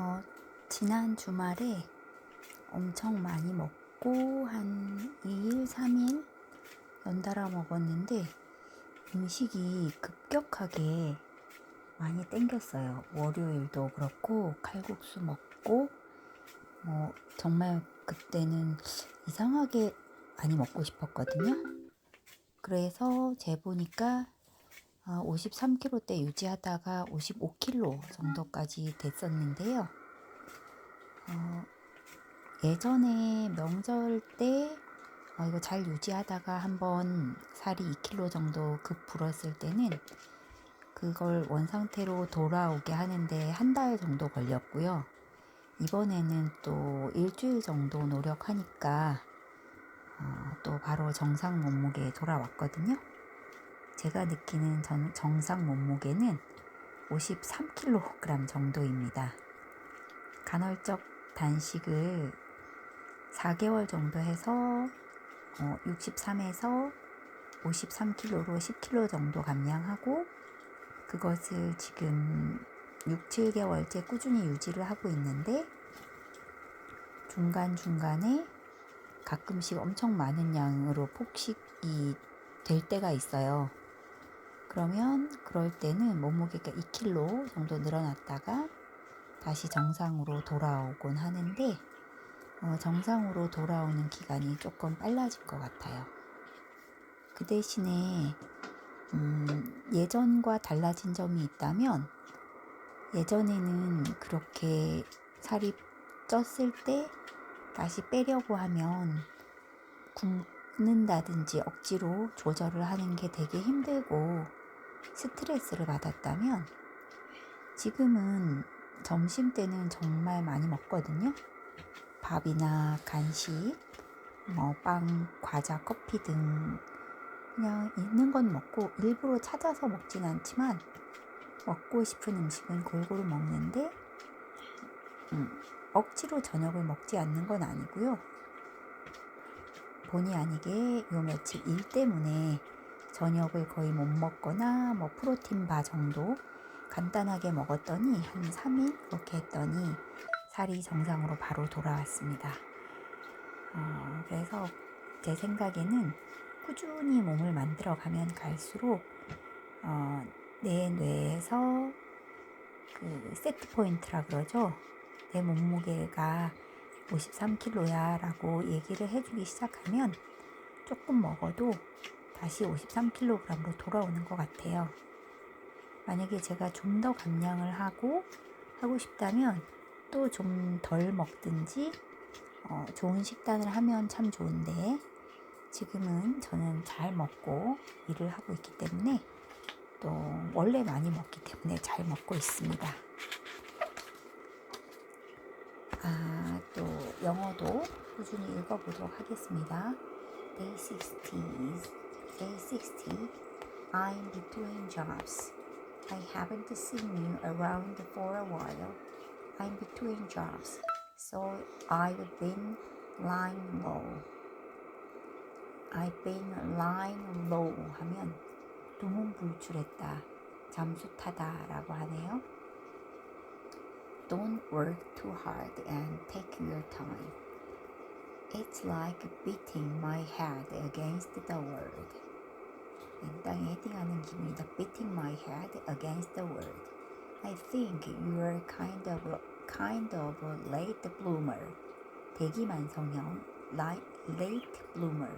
어, 지난 주말에 엄청 많이 먹고 한 2일, 3일 연달아 먹었는데 음식이 급격하게 많이 땡겼어요. 월요일도 그렇고 칼국수 먹고 뭐 정말 그때는 이상하게 많이 먹고 싶었거든요. 그래서 재보니까 53kg대 유지하다가 55kg 정도까지 됐었는데요. 어, 예전에 명절 때 어, 이거 잘 유지하다가 한번 살이 2kg 정도 급 불었을 때는 그걸 원상태로 돌아오게 하는데 한 달 정도 걸렸고요. 이번에는 또 일주일 정도 노력하니까 어, 또 바로 정상 몸무게에 돌아왔거든요. 제가 느끼는 정상 몸무게는 53kg 정도입니다. 간헐적 단식을 4개월 정도 해서 63에서 53kg로 10kg 정도 감량하고 그것을 지금 6, 7개월째 꾸준히 유지를 하고 있는데 중간중간에 가끔씩 엄청 많은 양으로 폭식이 될 때가 있어요. 그러면 그럴 때는 몸무게가 2kg 정도 늘어났다가 다시 정상으로 돌아오곤 하는데 어, 정상으로 돌아오는 기간이 조금 빨라질 것 같아요. 그 대신에 음, 예전과 달라진 점이 있다면 예전에는 그렇게 살이 쪘을 때 다시 빼려고 하면 굶는다든지 억지로 조절을 하는 게 되게 힘들고 스트레스를 받았다면 지금은 점심 때는 정말 많이 먹거든요. 밥이나 간식, 뭐 빵, 과자, 커피 등 그냥 있는 건 먹고 일부러 찾아서 먹진 않지만 먹고 싶은 음식은 골고루 먹는데 음, 억지로 저녁을 먹지 않는 건 아니고요. 본의 아니게 요 며칠 일 때문에 저녁을 거의 못 먹거나 뭐 프로틴 바 정도 간단하게 먹었더니 한 3일 그렇게 했더니 살이 정상으로 바로 돌아왔습니다. 어, 그래서 제 생각에는 꾸준히 몸을 만들어 가면 갈수록 어, 내 뇌에서 그 세트 포인트라 그러죠. 내 몸무게가 53kg야 라고 얘기를 해주기 시작하면 조금 먹어도 다시 53kg으로 돌아오는 것 같아요. 만약에 제가 좀 더 감량을 하고 하고 싶다면 또 좀 덜 먹든지 어, 좋은 식단을 하면 참 좋은데 지금은 저는 잘 먹고 일을 하고 있기 때문에 또 원래 많이 먹기 때문에 잘 먹고 있습니다. 아, 또 영어도 꾸준히 읽어보도록 하겠습니다. Day 60 Day 60, I'm between jobs. I haven't seen you around for a while. I'm between jobs, so I've been lying low. I've been lying low 하면 두문불출했다, 잠수타다 라고 하네요. Don't work too hard and take your time. It's like beating my head against the world. 땅에 헤딩하는 기분이다. Beating my head against the wall. I think you're kind of kind of late bloomer. 대기만성형 late bloomer.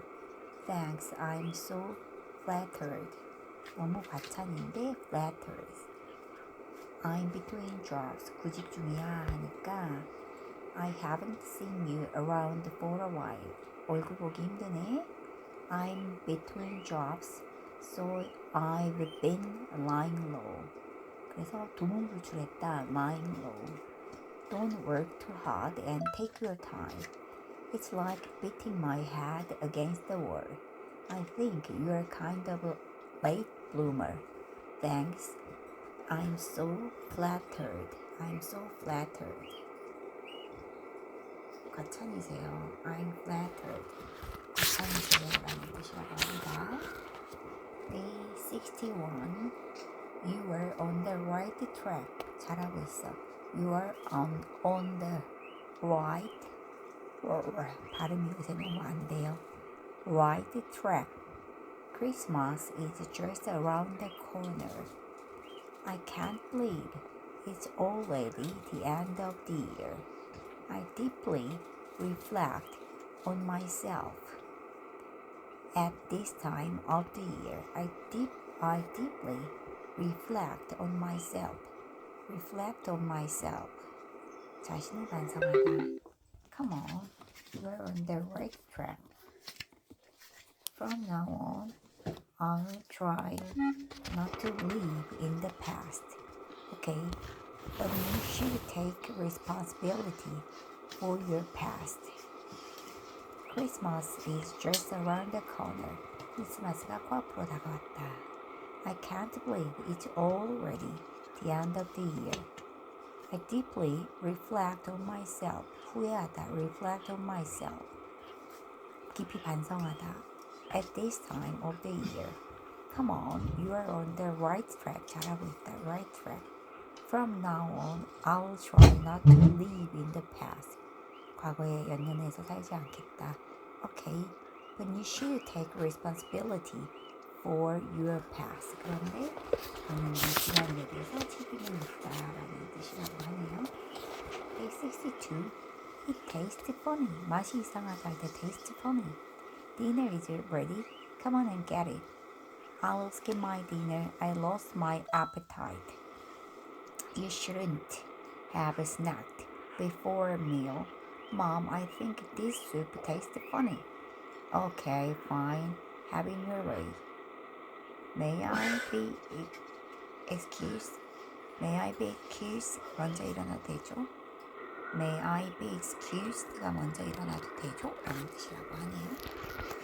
Thanks, I'm so flattered. 너무 과찬인데 flattered. I'm between jobs. 구직 중이야 하니까 I haven't seen you around for a while. 얼굴 보기 힘드네. I'm between jobs. So I've been lying low. 그래서 두문불출했다. lying low. Don't work too hard and take your time. It's like beating my head against the wall. I think you're kind of a late bloomer. Thanks. I'm so flattered. I'm so flattered. 과찬이세요. I'm flattered. 과찬이세요라는 뜻이라고 합니다. Day 61. You were on the right track. 잘하고 있어. you are on, on the right or 발음이 요새 너무 안 돼요. Right track. Christmas is just around the corner. I can't believe it's already the end of the year. I deeply reflect on myself. At this time of the year, I deep I deeply reflect on myself. Reflect on myself. 자신을 반성하다. Come on, you're on the right track. From now on, I'll try not to live in the past. Okay, but you should take responsibility for your past. Christmas is just around the corner. 크리스마스가 코앞으로 다가왔다. I can't believe it's already the end of the year. I deeply reflect on myself. 후회하다. Reflect on myself. 깊이 반성하다. At this time of the year. Come on, you are on the right track. 잘하고 있다. Right track. From now on, I'll try not to live in the past. 과거에 연연해서 살지 않겠다. Okay, but you should take responsibility for your past. 그런데 저는 이 지난에 대해서 책임을 묻다라는 뜻이라고 하네요. Page 62. It tastes funny. 맛이 이상하다. It tastes funny. Dinner is ready. Come on and get it. I'll skip my dinner. I lost my appetite. You shouldn't have snacked before a meal. Mom, I think this soup tastes funny. Okay, fine. Having your way. May I be excused? May I be excused? 먼저 일어나도 되죠? May I be excused가 먼저 일어나도 되죠? 라는 뜻이라고 하네요.